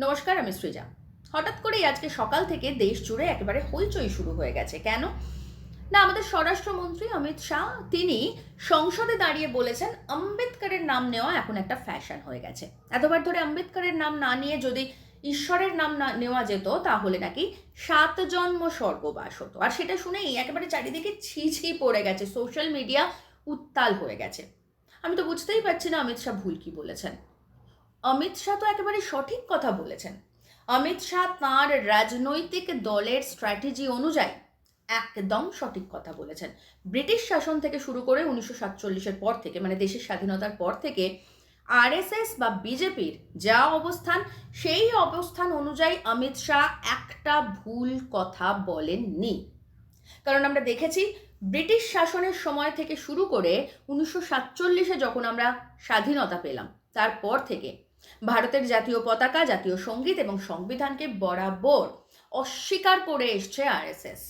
নমস্কার, আমি সৃজা। হঠাৎ করেই আজকে সকাল থেকে দেশ জুড়ে একেবারে হইচই শুরু হয়ে গেছে। কেন? না, আমাদের স্বরাষ্ট্রমন্ত্রী অমিত শাহ, তিনি সংসদে দাঁড়িয়ে বলেছেন, আম্বেদকরের নাম নেওয়া এখন একটা ফ্যাশন হয়ে গেছে। এতবার ধরে আম্বেদকরের নাম না নিয়ে যদি ঈশ্বরের নাম না নেওয়া যেত, তাহলে নাকি সাত জন্ম স্বর্গবাস হতো। আর সেটা শুনেই একেবারে চারিদিকে ছি পড়ে গেছে। সোশ্যাল মিডিয়া উত্তাল হয়ে গেছে। আমি তো বুঝতেই পারছি না অমিত শাহ ভুল কি বলেছেন। অমিত শাহ তো একেবারে সঠিক কথা বলেছেন। অমিত শাহ তাঁর রাজনৈতিক দলের স্ট্র্যাটেজি অনুযায়ী একদম সঠিক কথা বলেছেন। ব্রিটিশ শাসন থেকে শুরু করে উনিশশো সাতচল্লিশের পর থেকে মানে দেশের স্বাধীনতার পর থেকে আরএসএস বা বিজেপির যা অবস্থান, সেই অবস্থান অনুযায়ী অমিত শাহ একটা ভুল কথা বলেননি। কারণ আমরা দেখেছি, ব্রিটিশ শাসনের সময় থেকে শুরু করে উনিশশো সাতচল্লিশে যখন আমরা স্বাধীনতা পেলাম, তারপর থেকে ভারতের জাতীয় পতাকা, জাতীয় সংগীত এবং সংবিধানকে বরাবর অস্বীকার করে এসছে আরএসএস।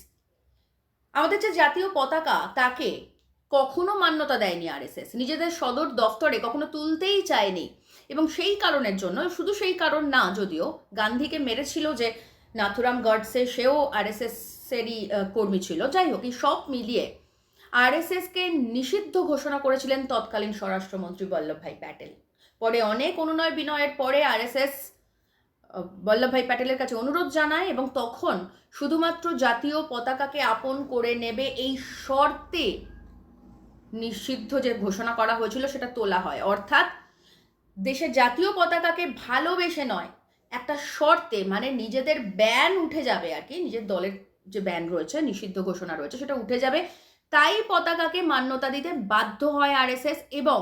আমাদের যে জাতীয় পতাকা, তাকে কখনো মান্যতা দেয়নি আরএসএস। নিজেদের সদর দফতরে কখনো তুলতেই চায়নি। এবং সেই কারণের জন্য, শুধু সেই কারণ না, যদিও গান্ধীকে মেরেছিল যে নাথুরাম গডসে, সেও আরএসএস এরই কর্মী ছিল। যাই হোক সব মিলিয়ে আরএসএসকে নিষিদ্ধ ঘোষণা করেছিলেন তৎকালীন স্বরাষ্ট্রমন্ত্রী বল্লভভাই প্যাটেল। পরে অনেক অনুনয় বিনয়ের পরে আরএসএস বল্লভভাই প্যাটেলের কাছে অনুরোধ জানায় এবং তখন শুধুমাত্র জাতীয় পতাকাকে আপন করে নেবে এই শর্তে নিষিদ্ধ যে ঘোষণা করা হয়েছিল সেটা তোলা হয়। অর্থাৎ দেশের জাতীয় পতাকাকে ভালোবেসে নয়, একটা শর্তে মানে নিজেদের ব্যান উঠে যাবে আর কি, নিজের দলের যে ব্যান রয়েছে, নিষিদ্ধ ঘোষণা রয়েছে, সেটা উঠে যাবে। তাই পতাকাকে মান্যতা দিতে বাধ্য হয় আরএসএস এবং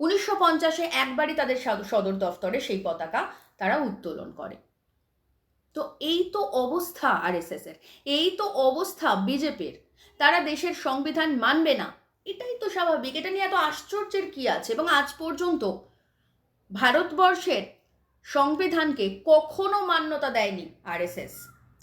উনিশশো পঞ্চাশে একবারই তাদের সদর দফতরে সেই পতাকা তারা উত্তোলন করে। তো এই তো অবস্থা আরএসএস এর এই তো অবস্থা বিজেপির। তারা দেশের সংবিধান মানবে না, এটাই তো স্বাভাবিক, এটা নিয়ে এত আশ্চর্যের কি আছে? এবং আজ পর্যন্ত ভারতবর্ষের সংবিধানকে কখনো মান্যতা দেয়নি আরএসএস।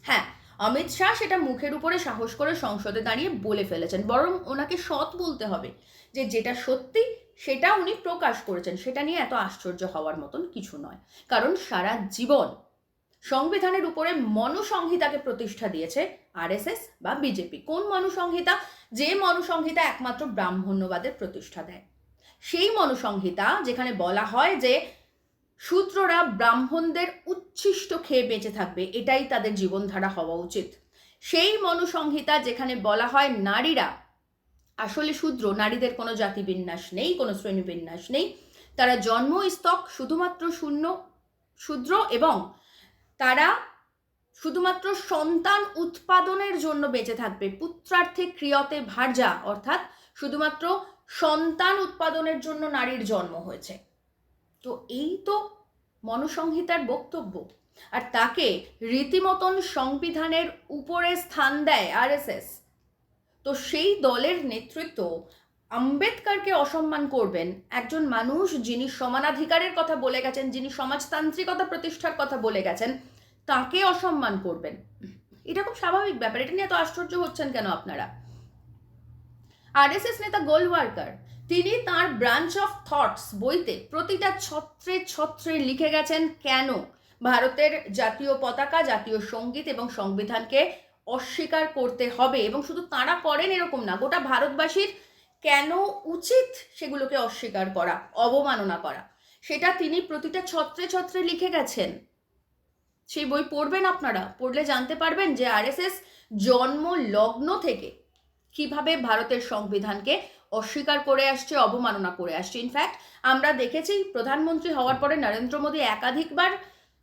হ্যাঁ অমিত শাহ সেটা মুখের উপরে সাহস করে সংসদে দাঁড়িয়ে বলে ফেলেছেন, বরং ওনাকে সৎ বলতে হবে যে যেটা সত্যি সেটা উনি প্রকাশ করেছেন। সেটা নিয়ে এত আশ্চর্য হওয়ার মতন কিছু নয়। কারণ সারা জীবন সংবিধানের উপরে মনুসংহিতাকে প্রতিষ্ঠা দিয়েছে আরএসএস বা বিজেপি। কোন মনুসংহিতা? যে মনুসংহিতা একমাত্র ব্রাহ্মণ্যবাদের প্রতিষ্ঠা দেয়। সেই মনুসংহিতা যেখানে বলা হয় যে শূদ্ররা ব্রাহ্মণদের উচ্ছিষ্ট খেয়ে বেঁচে থাকবে, এটাই তাদের জীবনধারা হওয়া উচিত। সেই মনুসংহিতা যেখানে বলা হয় নারীরা আসলে শূদ্র, নারীদের কোনো জাতি বিন্যাস নেই, কোনো শ্রেণি বিন্যাস নেই। তারা জন্মস্তক শুধুমাত্র শূন্য, শূদ্র এবং তারা শুধুমাত্র সন্তান উৎপাদনের জন্য বেঁচে থাকবে। পুত্রার্থে ক্রিয়তে ভার্যা, অর্থাৎ শুধুমাত্র সন্তান উৎপাদনের জন্য নারীর জন্ম হয়েছে। তো এই তো মনুসংহিতার বক্তব্য। আর তাকে রীতিমতন সংবিধানের উপরে স্থান দেয় আরএসএস। তো সেই দলের নেতৃত্ব আম্বেদকরকে অসম্মান করবেন। একজন মানুষ যিনি সমানাধিকারের কথা বলে গেছেন, যিনি সমাজতান্ত্রিকতা প্রতিষ্ঠার কথা বলে গেছেন, তাকে অসম্মান করবেন। এটা খুব স্বাভাবিক ব্যাপার। এটা নিয়ে এত আশ্চর্য হচ্ছেন কেন আপনারা? আরএসএস নেতা গোলওয়ার্কার, তিনি তার ব্রাঞ্চ অফ থটস বইতে প্রতিটা ছত্রে ছত্রে লিখে গেছেন, কেন? ভারতের জাতীয় পতাকা, জাতীয় সংগীত এবং সংবিধানকে অস্বীকার করতে হবে এবং শুধু তারা করেন এরকম না, গোটা ভারতবাসীর কেন উচিত সেগুলোকে অস্বীকার করা, অবমাননা করা? সেটা তিনি প্রতিটা ছত্রে ছত্রে লিখে গেছেন। সেই বই পড়বেন আপনারা, পড়লে জানতে পারবেন যে আরএসএস জন্ম লগ্ন থেকে কীভাবে ভারতের সংবিধানকে অস্বীকার করে আসছে, অবমাননা করে আসছে। ইনফ্যাক্ট আমরা দেখেছি প্রধানমন্ত্রী হওয়ার পরে নরেন্দ্র মোদী একাধিকবার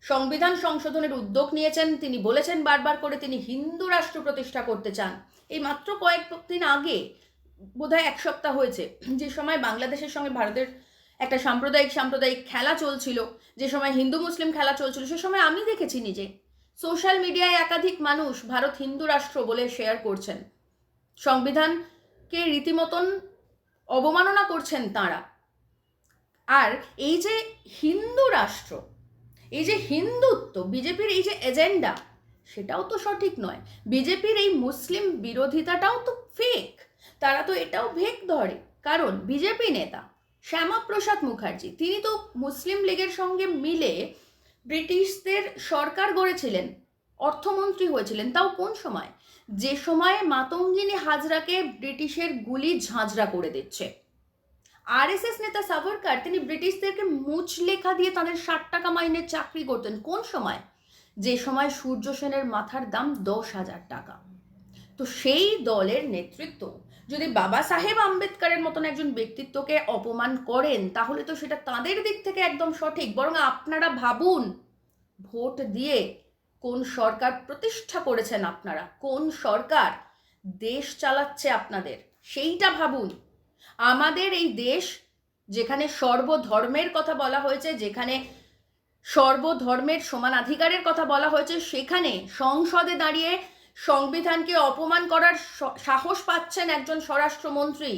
সংবিধান সংশোধনের উদ্যোগ নিয়েছেন। তিনি বলেছেন বারবার করে তিনি হিন্দু রাষ্ট্র প্রতিষ্ঠা করতে চান। এই মাত্র কয়েক দিন আগে বোধহয় এক সপ্তাহ হয়েছে, যে সময় বাংলাদেশের সঙ্গে ভারতের একটা সাম্প্রদায়িক সাম্প্রদায়িক খেলা চলছিল, যে সময় হিন্দু মুসলিম খেলা চলছিল, সে সময় আমি দেখেছি নিজে। সোশ্যাল মিডিয়ায় একাধিক মানুষ ভারত হিন্দু রাষ্ট্র বলে শেয়ার করছেন। সংবিধানকে রীতিমতন অবমাননা করছেন তাঁরা। আর এই যে হিন্দু রাষ্ট্র এই যে হিন্দুত্ব, বিজেপির এই যে এজেন্ডা সেটাও তো সঠিক নয়। বিজেপির এই মুসলিম বিরোধিতাটাও তো ফেক তারা তো এটাও ভেক ধরে। কারণ বিজেপি নেতা শ্যামাপ্রসাদ মুখার্জি, তিনি তো মুসলিম লীগের সঙ্গে মিলে ব্রিটিশদের সরকার গড়েছিলেন, অর্থমন্ত্রী হয়েছিলেন। তাও কোন সময়? যে সময়ে মাতঙ্গিনী হাজরাকে ব্রিটিশের গুলি ঝাঁঝরা করে দিচ্ছে। আরএসএস নেতা সাভারকার, তিনি ব্রিটিশদেরকে মুচ লেখা দিয়ে তাদের ষাট টাকা মাইনের চাকরি করতেন। কোন সময়? যে সময় সূর্য সেনের মাথার দাম দশ হাজার টাকা। তো সেই দলের নেতৃত্ব, যদি বাবা সাহেব আম্বেদকরের মতন একজন ব্যক্তিত্বকে অপমান করেন, তাহলে তো সেটা তাদের দিক থেকে একদম সঠিক, বরং আপনারা ভাবুন, ভোট দিয়ে কোন সরকার প্রতিষ্ঠা করেছেন আপনারা, কোন সরকার দেশ চালাচ্ছে আপনাদের, সেইটা ভাবুন। আমাদের এই দেশ যেখানে সর্বধর্মের কথা বলা হয়েছে, যেখানে সর্বধর্মের সমানাধিকারের কথা বলা হয়েছে, সেখানে সংসদে দাঁড়িয়ে সংবিধানকে অপমান করার সাহস পাচ্ছেন একজন স্বরাষ্ট্রমন্ত্রী।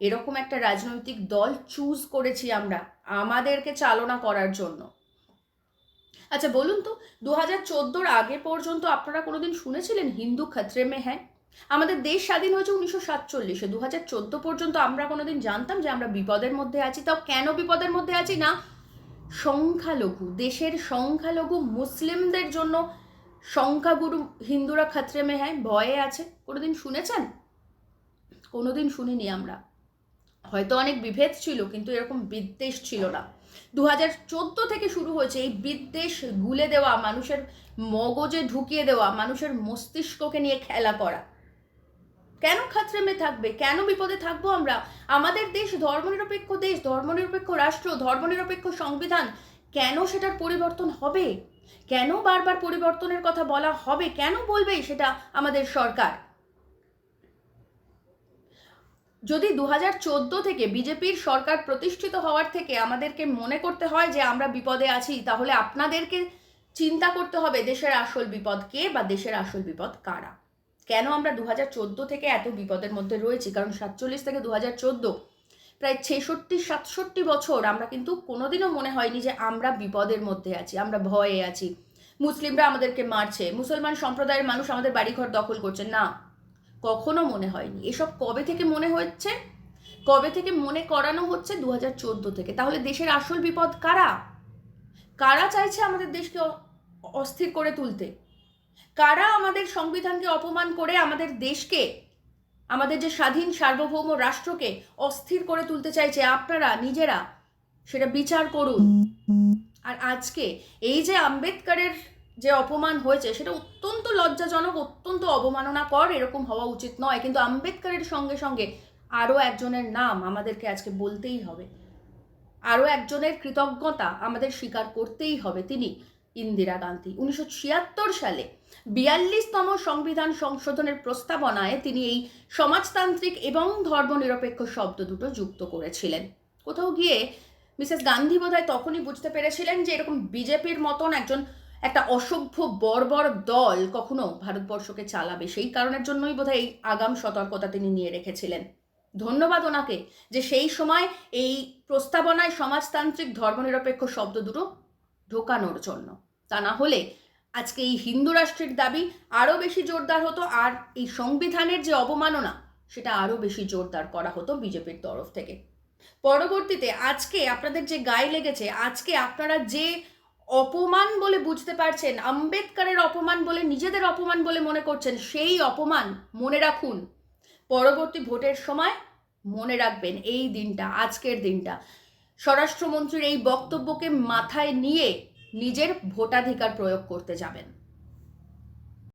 এরকম একটা রাজনৈতিক দল চুজ করেছি আমরা, আমাদেরকে চালনা করার জন্য। আচ্ছা বলুন তো দু হাজার চোদ্দোর আগে পর্যন্ত আপনারা কোনোদিন শুনেছিলেন হিন্দু খত্রে মে হ্যাঁ আমাদের দেশ স্বাধীন হয়েছে উনিশশো সাতচল্লিশে। দু হাজার চোদ্দ পর্যন্ত আমরা কোনোদিন জানতাম যে আমরা বিপদের মধ্যে আছি। তাও কেন বিপদের মধ্যে আছি না? সংখ্যালঘু, দেশের সংখ্যালঘু মুসলিমদের জন্য সংখ্যাগুরু হিন্দুরা খাতরে মে হ্যাঁ ভয়ে আছে। কোনোদিন শুনেছেন? কোনোদিন শুনিনি আমরা। হয়তো অনেক বিভেদ ছিল, কিন্তু এরকম বিদ্বেষ ছিল না। দু হাজার চোদ্দ থেকে শুরু হয়েছে এই বিদ্বেষ গুলে দেওয়া, মানুষের মগজে ঢুকিয়ে দেওয়া, মানুষের মস্তিষ্ককে নিয়ে খেলা করা। কেন খাতরেমে থাকবে? কেন বিপদে থাকব আমরা? আমাদের দেশ ধর্মনিরপেক্ষ দেশ, ধর্মনিরপেক্ষ রাষ্ট্র, ধর্মনিরপেক্ষ সংবিধান, কেন সেটার পরিবর্তন হবে? কেন বারবার পরিবর্তনের কথা বলা হবে? কেন বলবে সেটা আমাদের সরকার? যদি দু হাজার চোদ্দ থেকে বিজেপির সরকার প্রতিষ্ঠিত হওয়ার থেকে আমাদেরকে মনে করতে হয় যে আমরা বিপদে আছি, তাহলে আপনাদেরকে চিন্তা করতে হবে দেশের আসল বিপদ কে বা দেশের আসল বিপদ কারা? কেন আমরা দু হাজার চোদ্দ থেকে এত বিপদের মধ্যে রয়েছি? কারণ সাতচল্লিশ থেকে দু হাজার চোদ্দ, প্রায় ছেষট্টি, সাতষট্টি বছর আমরা কিন্তু কোনোদিনও মনে হয়নি যে আমরা বিপদের মধ্যে আছি, আমরা ভয়ে আছি। মুসলিমরা আমাদেরকে মারছে, মুসলমান সম্প্রদায়ের মানুষ আমাদের বাড়িঘর দখল করছে। না, কখনো মনে হয়নি। এসব কবে থেকে মনে হচ্ছে? কবে থেকে মনে করানো হচ্ছে দু হাজার চোদ্দ থেকে? তাহলে দেশের আসল বিপদ কারা? কারা চাইছে আমাদের দেশকে অস্থির করে তুলতে? কারা আমাদের সংবিধানকে অপমান করে আমাদের দেশকে, আমাদের যে স্বাধীন সার্বভৌম রাষ্ট্রকে অস্থির করে তুলতে চাইছে আপনারা, নিজেরা, সেটা বিচার করুন। আর আজকে এই যে আম্বেদকরের যে অপমান হয়েছে, সেটা অত্যন্ত লজ্জাজনক, অত্যন্ত অবমাননাকর এরকম হওয়া উচিত নয়। কিন্তু আম্বেদকরের সঙ্গে সঙ্গে আরও একজনের নাম আমাদেরকে আজকে বলতেই হবে। আরও একজনের কৃতজ্ঞতা আমাদের স্বীকার করতেই হবে। তিনি ইন্দিরা গান্ধী। উনিশশো ছিয়াত্তর সালে বিয়াল্লিশতম সংবিধান সংশোধনের প্রস্তাবনায় তিনি এই সমাজতান্ত্রিক এবং ধর্মনিরপেক্ষ শব্দ দুটো যুক্ত করেছিলেন। কোথাও গিয়ে মিসেস গান্ধী বোধহয় তখনই বুঝতে পেরেছিলেন যে এরকম বিজেপির মতন একজন, একটা অসভ্য, বর্বর দল কখনো ভারতবর্ষকে চালাবে। সেই কারণের জন্যই বোধহয় এই আগাম সতর্কতা তিনি নিয়ে রেখেছিলেন। ধন্যবাদ ওনাকে যে সেই সময় এই প্রস্তাবনায় সমাজতান্ত্রিক, ধর্মনিরপেক্ষ শব্দ দুটো ঢোকানোর জন্য। তা না হলে আজকে এই হিন্দু রাষ্ট্রের দাবি আরও বেশি জোরদার হতো আর এই সংবিধানের যে অবমাননা, সেটা আরও বেশি জোরদার করা হতো বিজেপির তরফ থেকে। পরবর্তীতে আজকে আপনাদের যে গায়ে লেগেছে, আজকে আপনারা যে অপমান বলে বুঝতে পারছেন, আম্বেদকরের অপমান বলে, নিজেদের অপমান বলে মনে করছেন, সেই অপমান মনে রাখুন। পরবর্তী ভোটের সময় মনে রাখবেন এই দিনটা, আজকের দিনটা। স্বরাষ্ট্রমন্ত্রীর এই বক্তব্যকে মাথায় নিয়ে নিজের ভোটাধিকার প্রয়োগ করতে যাবেন।